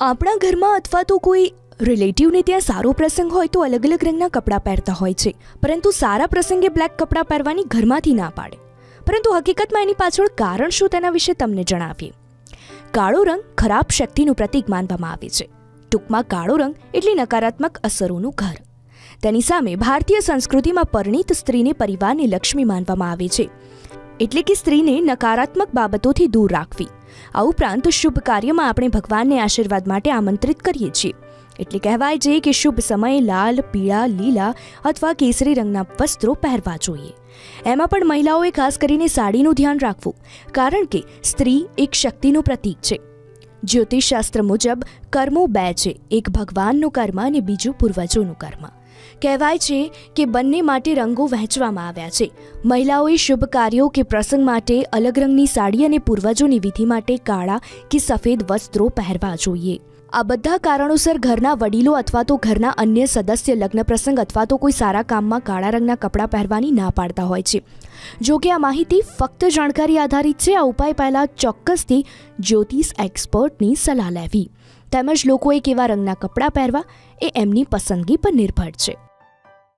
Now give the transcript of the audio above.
આપણા ઘરમાં અથવા તો કોઈ રિલેટિવને ત્યાં સારો પ્રસંગ હોય તો અલગ અલગ રંગના કપડાં પહેરતા હોય છે. પરંતુ સારા પ્રસંગે બ્લેક કપડાં પહેરવાની ઘરમાંથી ના પાડે. પરંતુ હકીકતમાં એની પાછળ કારણ શું તેના વિશે તમને જણાવીએ. કાળો રંગ ખરાબ શક્તિનું પ્રતીક માનવામાં આવે છે. ટૂંકમાં કાળો રંગ એટલે નકારાત્મક અસરોનું ઘર. તેની સામે ભારતીય સંસ્કૃતિમાં પરિણીત સ્ત્રીને પરિવારની લક્ષ્મી માનવામાં આવે છે. એટલે કે સ્ત્રીને નકારાત્મક બાબતોથી દૂર રાખવી. આ ઉપરાંત શુભ કાર્યમાં આપણે ભગવાનને આશીર્વાદ માટે આમંત્રિત કરીએ છીએ. એટલે કહેવાય છે કે શુભ સમયે લાલ, પીળા, લીલા અથવા કેસરી રંગના વસ્ત્રો પહેરવા જોઈએ. એમાં પણ મહિલાઓએ ખાસ કરીને સાડીનું ધ્યાન રાખવું, કારણ કે સ્ત્રી એક શક્તિનું પ્રતીક છે. જ્યોતિષશાસ્ત્ર મુજબ કર્મો બે છે, એક ભગવાનનું કર્મ અને બીજું પૂર્વજોનું કર્મ. કહેવાય છે કે બંને માટે રંગો વહેંચવામાં આવ્યા છે. મહિલાઓએ શુભ કાર્યો કે પ્રસંગ માટે અલગ રંગની સાડી અને પૂર્વજોની વિધિ માટે કાળા કે સફેદ વસ્ત્રો પહેરવા જોઈએ. આ બધા કારણોસર ઘરના વડીલો અથવા તો ઘરના અન્ય સદસ્ય લગ્ન પ્રસંગ અથવા તો કોઈ સારા કામમાં કાળા રંગના કપડાં પહેરવાની ના પાડતા હોય છે. જો કે આ માહિતી ફક્ત જાણકારી આધારિત છે, આ ઉપાય પહેલાં ચોક્કસથી જ્યોતિષ એક્સપર્ટની સલાહ લેવી. તેમજ લોકોએ કેવા રંગના કપડાં પહેરવા, એ એમની પસંદગી પર નિર્ભર છે.